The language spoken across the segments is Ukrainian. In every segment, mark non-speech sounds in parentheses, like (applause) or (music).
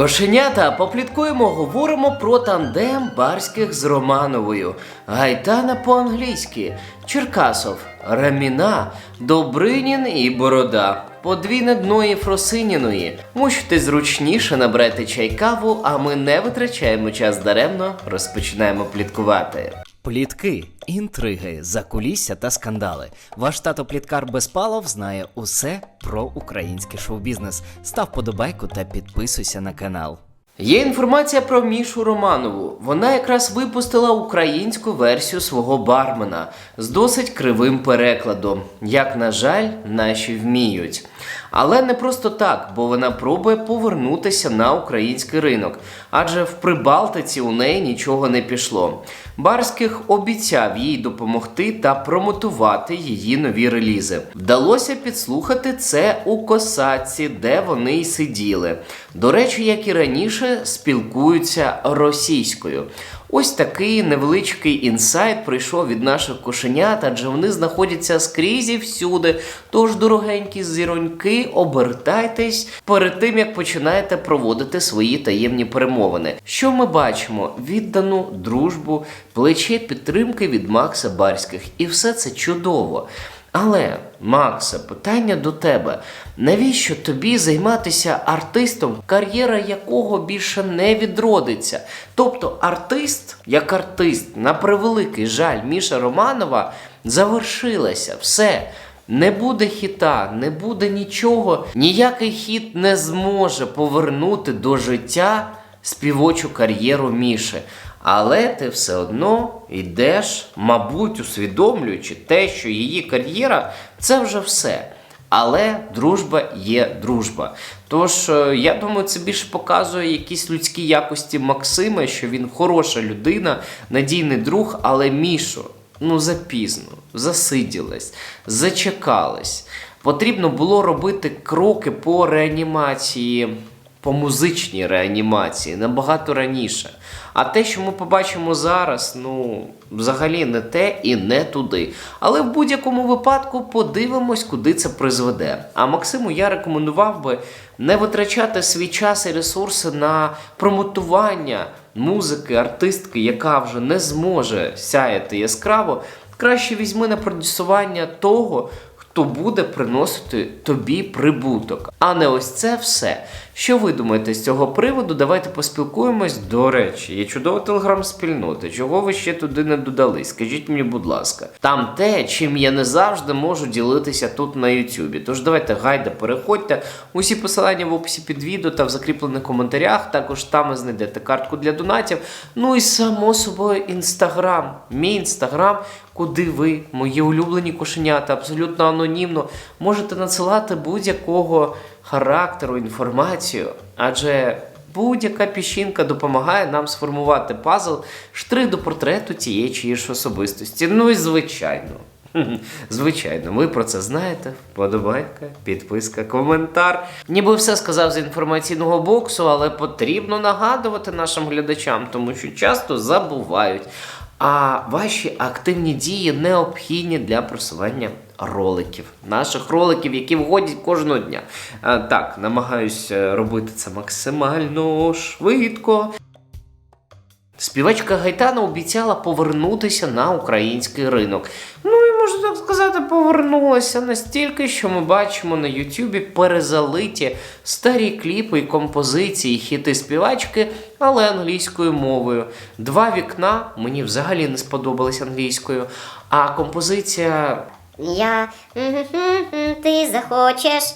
Кошенята, попліткуємо, говоримо про тандем барських з Романовою. Гайтана по-англійськи, Черкасов, Раміна, Добринін і Борода. Подвійне дно Єфросиніної. Муште зручніше набрати чай каву, а ми не витрачаємо час даремно, розпочинаємо пліткувати. Плітки, інтриги, закулісся та скандали. Ваш тато Пліткар Безпалов знає усе про український шоу-бізнес. Став подобайку та підписуйся на канал. Є інформація про Мішу Романову. Вона якраз випустила українську версію свого бармена з досить кривим перекладом, як, на жаль, наші вміють. Але не просто так, бо вона пробує повернутися на український ринок, адже в Прибалтиці у неї нічого не пішло. Барських обіцяв їй допомогти та промотувати її нові релізи. Вдалося підслухати це у косаці, де вони й сиділи. До речі, як і раніше, спілкуються російською. Ось такий невеличкий інсайт прийшов від наших кошенят, адже вони знаходяться скрізь і всюди. Тож, дорогенькі зіроньки, обертайтесь перед тим, як починаєте проводити свої таємні перемовини. Що ми бачимо? Віддану дружбу, плече підтримки від Макса Барських. І все це чудово. Але, Макса, питання до тебе: навіщо тобі займатися артистом, кар'єра якого більше не відродиться? Тобто, артист, як артист, на превеликий жаль, Міша Романова завершилася. Все. Не буде хіта, не буде нічого. Ніякий хіт не зможе повернути до життя співочу кар'єру Міші. Але ти все одно йдеш, мабуть, усвідомлюючи те, що її кар'єра це вже все. Але дружба є дружба. Тож, е, я думаю, це більше показує якісь людські якості Максима, що він хороша людина, надійний друг, але Мішо, ну запізно, засиділась, зачекалась. Потрібно було робити кроки по реанімації, по музичній реанімації набагато раніше. А те, що ми побачимо зараз, ну взагалі не те і не туди. Але в будь-якому випадку подивимось, куди це призведе. А Максиму я рекомендував би не витрачати свій час і ресурси на промотування музики, артистки, яка вже не зможе сяяти яскраво. Краще візьми на продюсування того, хто буде приносити тобі прибуток, а не ось це все. Що ви думаєте з цього приводу? Давайте поспілкуємось. До речі, є чудова телеграм-спільнота. Чого ви ще туди не додали? Скажіть мені, будь ласка, там те, чим я не завжди можу ділитися тут на Ютубі. Тож давайте гайда, переходьте. Усі посилання в описі під відео та в закріплених коментарях. Також там ви знайдете картку для донатів. Ну і само собою інстаграм. Мій інстаграм, куди ви, мої улюблені кошенята, абсолютно анонімно можете надсилати будь-якого характеру інформацію, адже будь-яка піщинка допомагає нам сформувати пазл, штрих до портрету тієї чи іншої особистості. Ну і звичайно. (laughs) Звичайно, ви про це знаєте. Вподобайка, підписка, коментар. Ніби все сказав з інформаційного боксу, але потрібно нагадувати нашим глядачам, тому що часто забувають. А ваші активні дії необхідні для просування роликів, наших роликів, які входять кожного дня. А, так, намагаюся робити це максимально швидко. Співачка Гайтана обіцяла повернутися на український ринок. Ну і можна так сказати, повернулася настільки, що ми бачимо на Ютубі перезалиті старі кліпи і композиції, хіти співачки, але англійською мовою. Два вікна мені взагалі не сподобались англійською. А композиція Я, ты захочешь,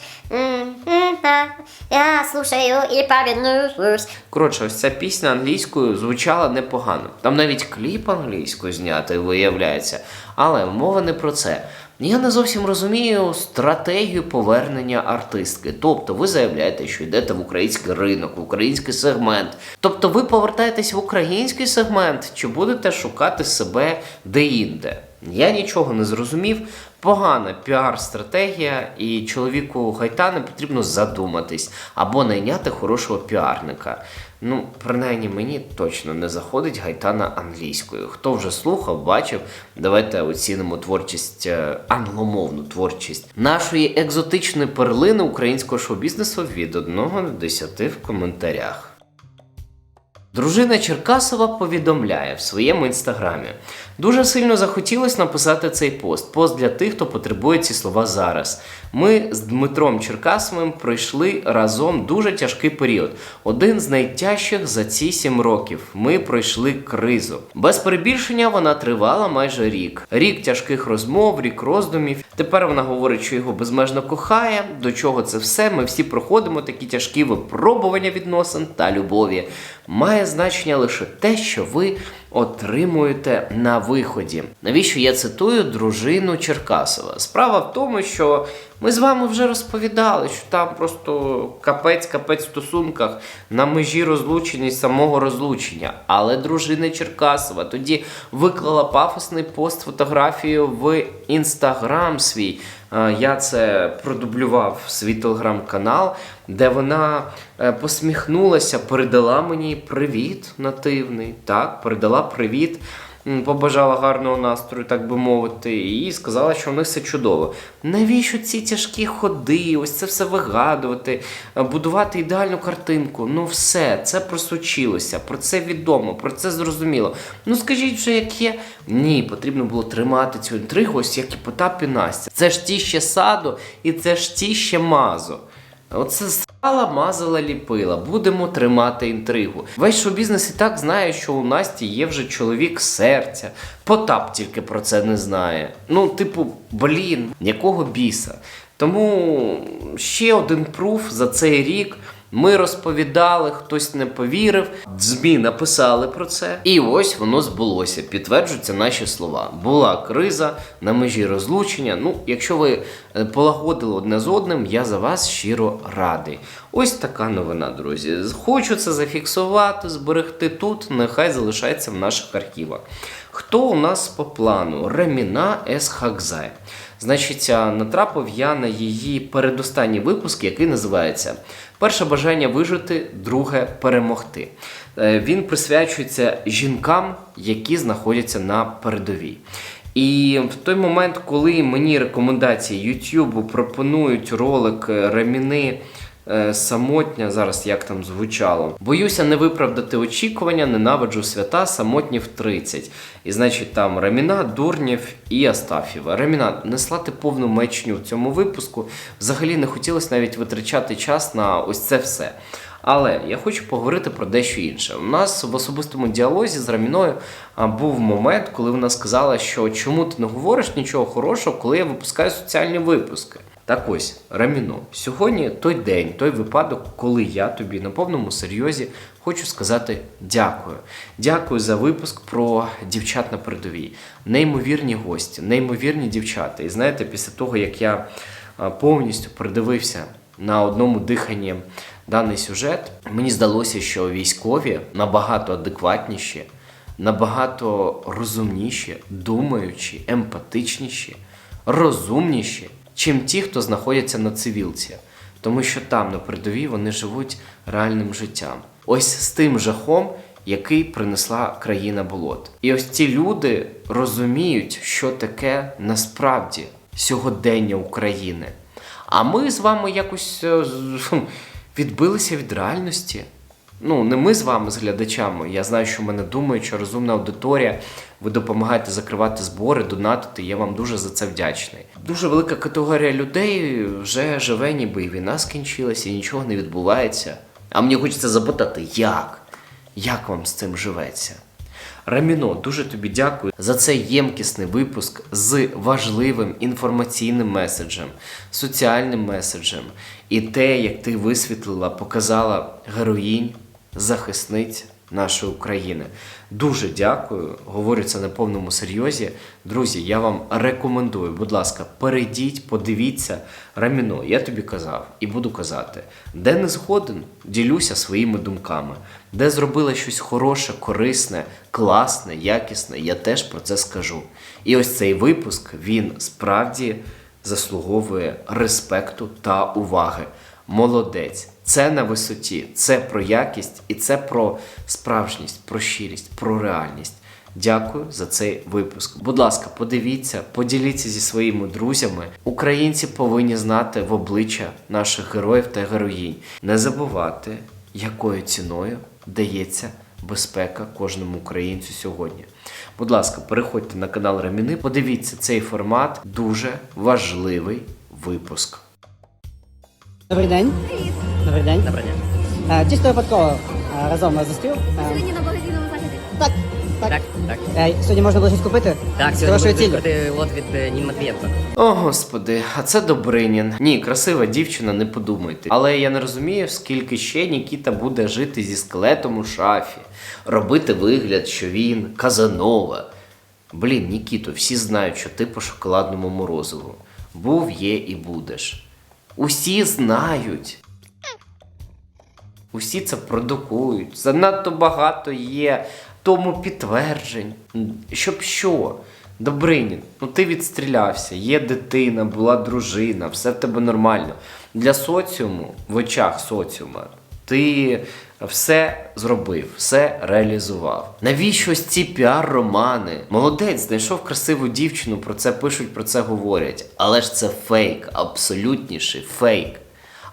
я слушаю и повинуюсь. Коротше, ось ця пісня англійською звучала непогано. Там навіть кліп англійською знятий, виявляється. Але мова не про це. Я не зовсім розумію стратегію повернення артистки. Тобто ви заявляєте, що йдете в український ринок, в український сегмент. Тобто ви повертаєтесь в український сегмент, чи будете шукати себе де-інде? Я нічого не зрозумів. Погана піар-стратегія, і чоловіку Гайтана потрібно задуматись або найняти хорошого піарника. Ну, принаймні мені точно не заходить Гайтана англійською. Хто вже слухав, бачив, давайте оцінимо творчість, е, англомовну творчість нашої екзотичної перлини українського шоу-бізнесу від 1 до 10 в коментарях. Дружина Черкасова повідомляє в своєму інстаграмі. Дуже сильно захотілося написати цей пост. Пост для тих, хто потребує ці слова зараз. Ми з Дмитром Черкасовим пройшли разом дуже тяжкий період. Один з найтяжчих за ці сім років. Ми пройшли кризу. Без перебільшення вона тривала майже рік. Рік тяжких розмов, рік роздумів. Тепер вона говорить, що його безмежно кохає. До чого це все? Ми всі проходимо такі тяжкі випробування відносин та любові. Має значення лише те, що ви отримуєте на виході. Навіщо я цитую дружину Черкасова? Справа в тому, що ми з вами вже розповідали, що там просто капець, капець в стосунках на межі розлучення і самого розлучення. Але дружина Черкасова тоді виклала пафосний пост фотографію в інстаграм свій. Е, Я це продублював в свій телеграм-канал, де вона е, посміхнулася, передала мені привіт нативний. Так, передала привіт, побажала гарного настрою, так би мовити, і сказала, що в них все чудово. Навіщо ці тяжкі ходи, ось це все вигадувати, е, будувати ідеальну картинку? Ну все, це просучилося, про це відомо, про це зрозуміло. Ну скажіть вже, як є. Ні, потрібно було тримати цю інтригу, ось як і Потап і Настя. Це ж ті ще саду, і це ж ті ще мазо. Оце сала, мазала, ліпила. Будемо тримати інтригу. Весь шоу-бізнес і так знає, що у Насті є вже чоловік серця. Потап тільки про це не знає. Ну, типу, блін, якого біса. Тому ще один пруф за цей рік. Ми розповідали, хтось не повірив. ЗМІ написали про це, і ось воно збулося. Підтверджуються наші слова. Була криза на межі розлучення. Ну, якщо ви е, полагодили одне з одним, я за вас щиро радий. Ось така новина, друзі. Хочу це зафіксувати, зберегти тут. Нехай залишається в наших архівах. Хто у нас по плану? Реміна Есхакзай. Значить, а, натрапив я на її передостанній випуск, який називається Перше бажання вижити, друге перемогти. Е, Він присвячується жінкам, які знаходяться на передовій. І в той момент, коли мені рекомендації YouTube пропонують ролик е, Реміни самотня, зараз як там звучало. Боюся не виправдати очікування, ненавиджу свята, самотні в 30. І значить там Раміна, Дурнєв і Астафєва. Раміна несла повну мечню в цьому випуску. Взагалі не хотілося навіть витрачати час на ось це все. Але я хочу поговорити про дещо інше. У нас в особистому діалозі з Раміною був момент, коли вона сказала, що чому ти не говориш нічого хорошого, коли я випускаю соціальні випуски. Так ось, Раміно, сьогодні той день, той випадок, коли я тобі на повному серйозі хочу сказати дякую. Дякую за випуск про дівчат на передовій. Неймовірні гості, неймовірні дівчата. І знаєте, після того, як я повністю придивився на одному диханні даний сюжет, мені здалося, що військові набагато адекватніші, набагато розумніші, думаючі, емпатичніші, розумніші, чим ті, хто знаходяться на цивілці. Тому що там, на передовій, вони живуть реальним життям. Ось з тим жахом, який принесла країна болот. І ось ці люди розуміють, що таке насправді сьогодення України. А ми з вами якось е, (laughs) відбилися від реальності. Ну, не ми з вами, з глядачами. Я знаю, що в мене думають, що розумна аудиторія. Ви допомагаєте закривати збори, донатити. Я вам дуже за це вдячний. Дуже велика категорія людей вже живе, ніби і війна скінчилася, і нічого не відбувається. А мені хочеться запитати, як? Як вам з цим живеться? Раміно, дуже тобі дякую за цей ємкісний випуск з важливим інформаційним меседжем, соціальним меседжем. І те, як ти висвітлила, показала героїнь, захисниць нашої України. Дуже дякую. Говорю це на повному серйозі. Друзі, я вам рекомендую, будь ласка, перейдіть, подивіться. Раміно, я тобі казав і буду казати, де не згоден, ділюся своїми думками. Де зробила щось хороше, корисне, класне, якісне, я теж про це скажу. І ось цей випуск він справді заслуговує респекту та уваги. Молодець. Це на висоті, це про якість і це про справжність, про щирість, про реальність. Дякую за цей випуск. Будь ласка, подивіться, поділіться зі своїми друзями. Українці повинні знати в обличчя наших героїв та героїнь. Не забувати, якою ціною дається безпека кожному українцю сьогодні. Будь ласка, переходьте на канал Раміни, подивіться цей формат, дуже важливий випуск. Добрий день. Добрий день. Доброго дня. Е, Чисто випадково е, разом вас зустрів. Е, Сьогодні на благодійному заході. Так, так. Так, так. Е, Сьогодні можна було щось купити? Так, З сьогодні хорошою буде ціллю. лот від е, Нін Матвієнко. О, господи, а це Добринін. Ні, красива дівчина, не подумайте. Але я не розумію, скільки ще Нікіта буде жити зі скелетом у шафі, робити вигляд, що він Казанова. Блін, Нікіто, всі знають, що ти по шоколадному морозиву. Був, є і будеш. Усі знають. Усі це продукують. Занадто багато є тому підтверджень. Щоб що? Добринін, ну ти відстрілявся, є дитина, була дружина, все в тебе нормально. Для соціуму, в очах соціума, ти все зробив, все реалізував. Навіщо ось ці піар-романи? Молодець, знайшов красиву дівчину, про це пишуть, про це говорять. Але ж це фейк, абсолютніший фейк.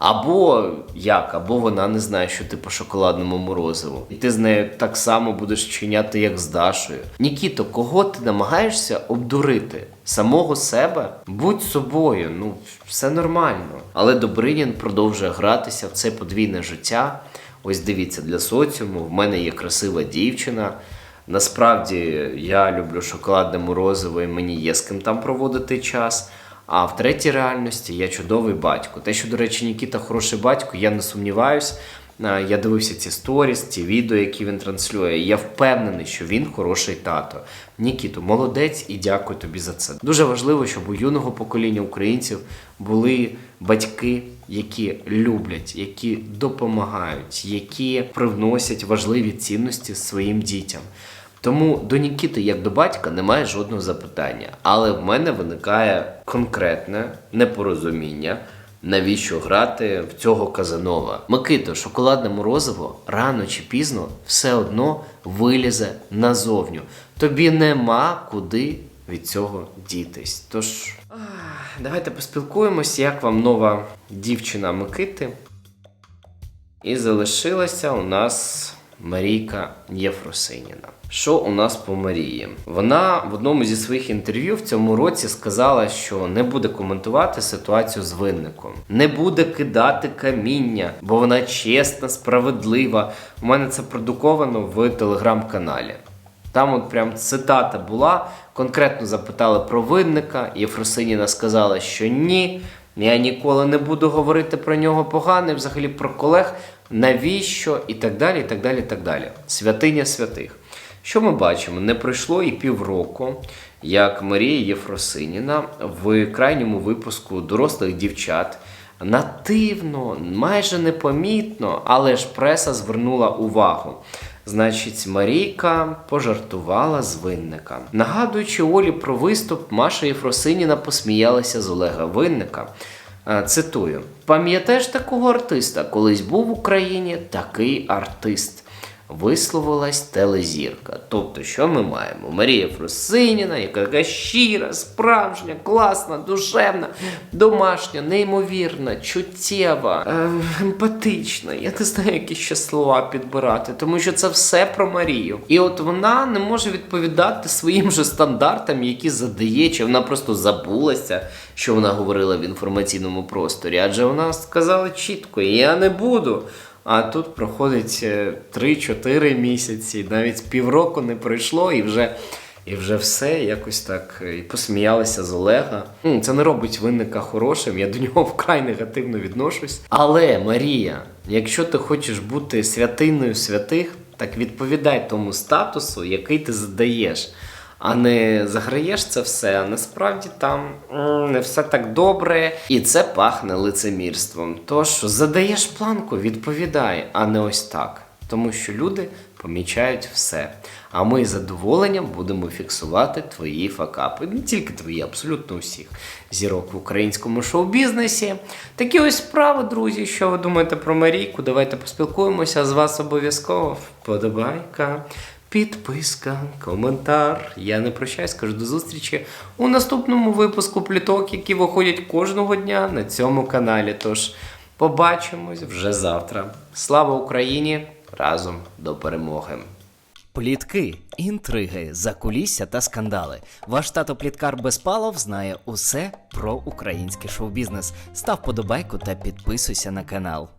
Або як, або вона не знає, що ти по шоколадному морозиву. І ти з нею так само будеш вчиняти, як з Дашою. Нікіто, кого ти намагаєшся обдурити? Самого себе? Будь собою, ну все нормально. Але Добринін продовжує гратися в це подвійне життя. Ось дивіться, для соціуму в мене є красива дівчина. Насправді я люблю шоколадне морозиво і мені є з ким там проводити час. А в третій реальності я чудовий батько. Те, що, до речі, Нікіта хороший батько, я не сумніваюсь. Е, Я дивився ці сторіс, ці відео, які він транслює. Я впевнений, що він хороший тато. Нікіто, молодець і дякую тобі за це. Дуже важливо, щоб у юного покоління українців були батьки, які люблять, які допомагають, які привносять важливі цінності своїм дітям. Тому до Нікіти, як до батька, немає жодного запитання. Але в мене виникає конкретне непорозуміння, навіщо грати в цього Казанова. Микито, шоколадне морозиво рано чи пізно все одно вилізе назовню. Тобі нема куди від цього дітись. Тож давайте поспілкуємось, як вам нова дівчина Микити. І залишилася у нас Марійка Єфросиніна. Що у нас по Марії? Вона в одному зі своїх інтерв'ю в цьому році сказала, що не буде коментувати ситуацію з винником, не буде кидати каміння, бо вона чесна, справедлива. У мене це продуковано в телеграм-каналі. Там от прям цитата була, конкретно запитали про винника, Єфросиніна сказала, що ні, я ніколи не буду говорити про нього погано, і взагалі про колег, навіщо і так далі, і так далі, і так далі. Святиня святих. Що ми бачимо? Не пройшло і півроку, як Марія Єфросиніна в крайньому випуску дорослих дівчат нативно, майже непомітно, але ж преса звернула увагу. Значить, Марійка пожартувала з винника. Нагадуючи Олі про виступ, Маша Єфросиніна посміялася з Олега Винника. Е, Цитую: пам'ятаєш такого артиста? Колись був в Україні такий артист. Висловилась телезірка. Тобто, що ми маємо? Марія Фросиніна, яка щира, справжня, класна, душевна, домашня, неймовірна, чуттєва, е, емпатична. Я не знаю, які ще слова підбирати, тому що це все про Марію. І от вона не може відповідати своїм же стандартам, які задає, чи вона просто забулася, що вона говорила в інформаційному просторі. Адже вона сказала чітко: я не буду. А тут проходить е, 3-4 місяці, навіть півроку не пройшло, і вже, і вже все якось так е, і посміялися з Олега. Це не робить винника хорошим, я до нього (laughs) вкрай негативно відношусь. Але Марія, якщо ти хочеш бути святиною святих, так відповідай тому статусу, який ти задаєш. А не заграєш це все, а насправді там не все так добре, і це пахне лицемірством. Тож задаєш планку, відповідай, а не ось так. Тому що люди помічають все. А ми з задоволенням будемо фіксувати твої факапи. Не тільки твої, абсолютно усіх зірок в українському шоу-бізнесі. Такі ось справи, друзі. Що ви думаєте про Марійку? Давайте поспілкуємося. З вас обов'язково вподобайка. Підписка, коментар. Я не прощаюсь, кажу до зустрічі у наступному випуску пліток, які виходять кожного дня на цьому каналі. Тож побачимось вже завтра. Слава Україні! разом до перемоги. Плітки, інтриги, закулісся та скандали. Ваш тато Пліткар Безпалов знає усе про український шоу-бізнес. Став подобайку та підписуйся на канал.